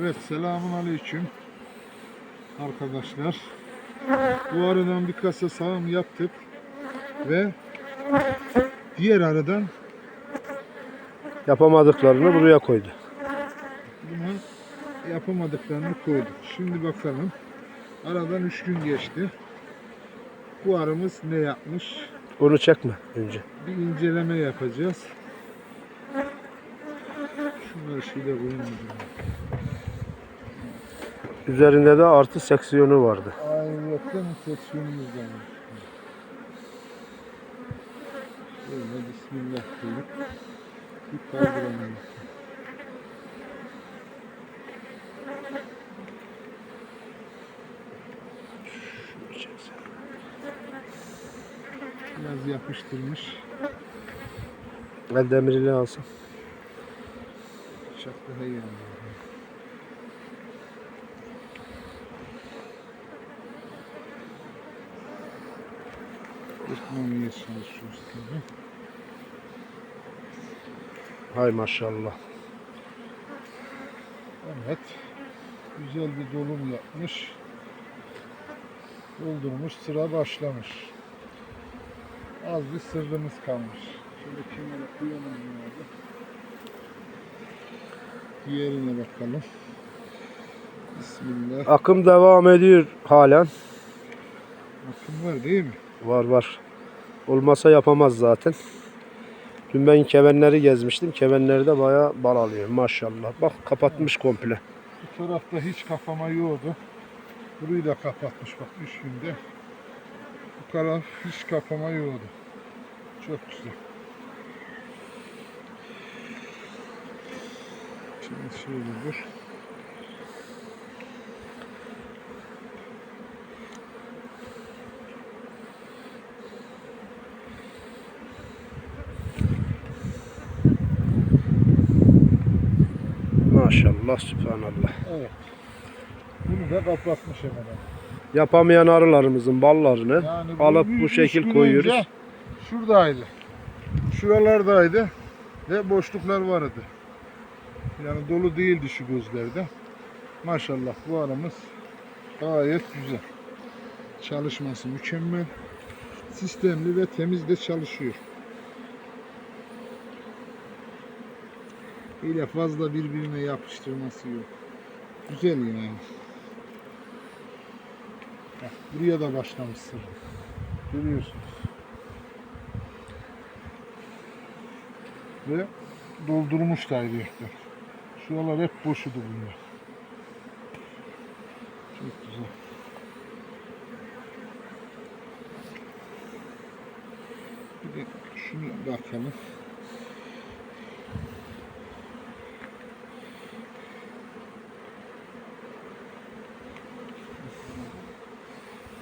Evet selamun aleyküm arkadaşlar. Bu aradan bir kasa sağım yaptık ve diğer aradan Yapamadıklarını buraya koydu. buna yapamadıklarını koyduk. Şimdi bakalım. Aradan 3 gün geçti. Bu arımız ne yapmış? Onu çekme önce. Bir inceleme yapacağız. Şunları şöyle koyayım. Üzerinde de artı seksiyonu vardı. Ayrıca seksiyonumuz var. Böyle bismillah deyip bir kaldıralım. Biraz yapıştırmış. El demiriyle alsın. Çok daha iyi anladım. Çalışıyoruz. Hay maşallah. Evet. Güzel bir dolum yapmış. Doldurmuş. Sıra başlamış. Az bir sırrımız kalmış. Şöyle kenara koyalım bunları. Diğerine bakalım. Bismillah. Akım devam ediyor halen. Akım var değil mi? Var var. Olmasa yapamaz zaten. Dün ben kevenleri gezmiştim. Kevenleri de bayağı bal alıyor maşallah. Bak kapatmış komple. Bu tarafta hiç kafama yoğdu. Burayı da kapatmış bak üç günde. Bu taraf hiç kafama yoğdu. Çok güzel. Şimdi şöyle dur. Maşallah sübhanallah. Evet. Bunu da kapatmış hemen. Yapamayan arılarımızın ballarını Yani alıp bir- bu şekil koyuyoruz. Şuradaydı. Şuralardaydı ve boşluklar vardı. Yani dolu değildi şu gözlerde. Maşallah bu aramız gayet güzel. Çalışması mükemmel. Sistemli ve temiz de çalışıyor. Öyle fazla birbirine yapıştırması yok. Güzel yani. Bak, buraya da başlamış sırrı. Görüyorsunuz. Ve doldurmuş da ayrıyetten. Şuralar hep boşudu bunlar. Çok güzel. Bir de şunu bakalım.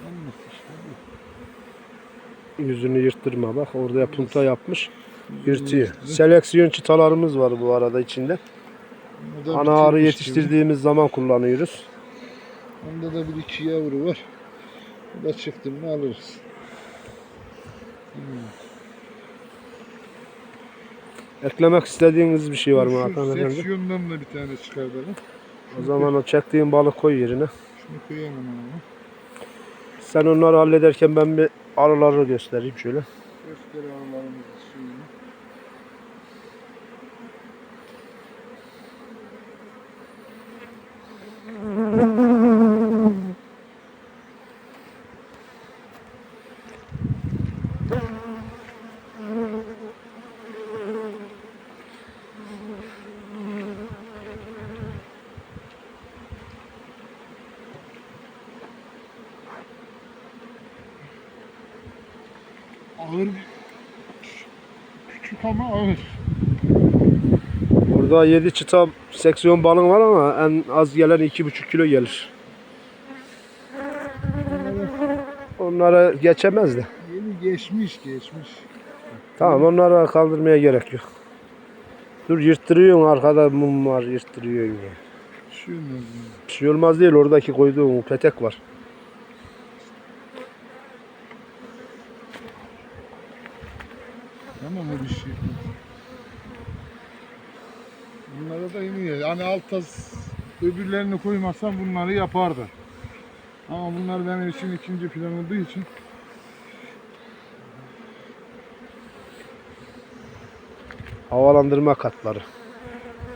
Olmuş işte bu. Yüzünü yırttırma bak orada punta yapmış. Yırtıyor. Seleksiyon çıtalarımız var bu arada içinde. Ana arı bitirmiş gibi. yetiştirdiğimiz zaman kullanıyoruz. Onda da bir iki yavru var. Bu da çıktı mı alırız. Hmm. Eklemek istediğiniz bir şey var mı Hakan Efendi? seksiyondan da bir tane çıkartalım. O zaman o çektiğin balık koy yerine. Şunu koyalım abi. Sen onları hallederken ben bir arıları göstereyim şöyle. Göster Ağır. Küçük ama ağır. Burada 7 çıta seksiyon balın var ama en az gelen 2,5 kilo gelir. Onlara geçemez de. Yeni geçmiş geçmiş. Tamam onlara kaldırmaya gerek yok. Dur yırttırıyorsun arkada mum var yırttırıyorsun ya. Bir şey olmaz değil oradaki koyduğun petek var. Tamam o bir şey. Bunlara da iniyor. Yani alt az öbürlerini koymazsam bunları yapardı. Ama bunlar benim için ikinci plan olduğu için Havalandırma katları.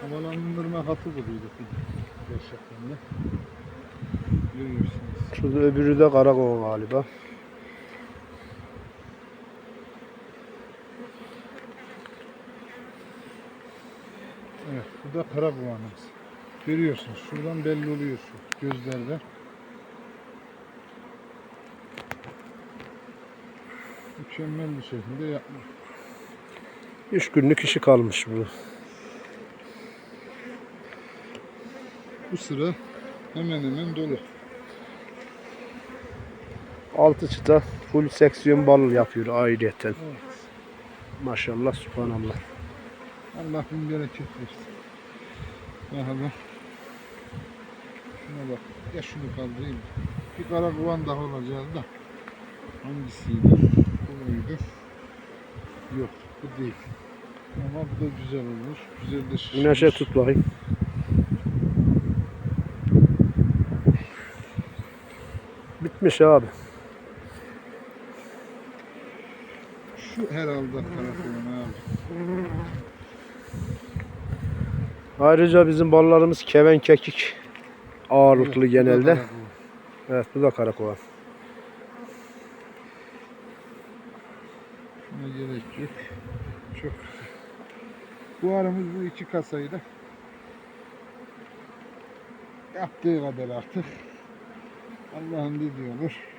havalandırma katı bulduk gerçekten de. Görüyorsunuz. Şurada öbürü de Karakova galiba. Evet, bu da kara kulağımız. Görüyorsunuz, şuradan belli oluyor şu gözlerde. Mükemmel bir şekilde yapmış. 3 günlük işi kalmış bu. Bu sıra hemen hemen dolu. Altı çıta full seksiyon bal yapıyor ayrıyeten. Evet. Maşallah subhanallah. Allah bin bereket versin. Bakalım. Şuna bak. Ya şunu kaldırayım. Bir kara kovan daha olacağız da. Hangisiydi? Bu muydu? Yok bu değil. Ama bu da güzel olmuş. Güzel de şişmiş. Güneşe tut bakayım. Bitmiş abi. Şu herhalde kara kovan abi. Ayrıca bizim ballarımız keven kekik ağırlıklı Evet, genelde. Evet bu da karakova. Buna gerek yok. Çok. Bu aramız bu iki kasayı da yaptığı kadar artık. Allah'ın dediği olur.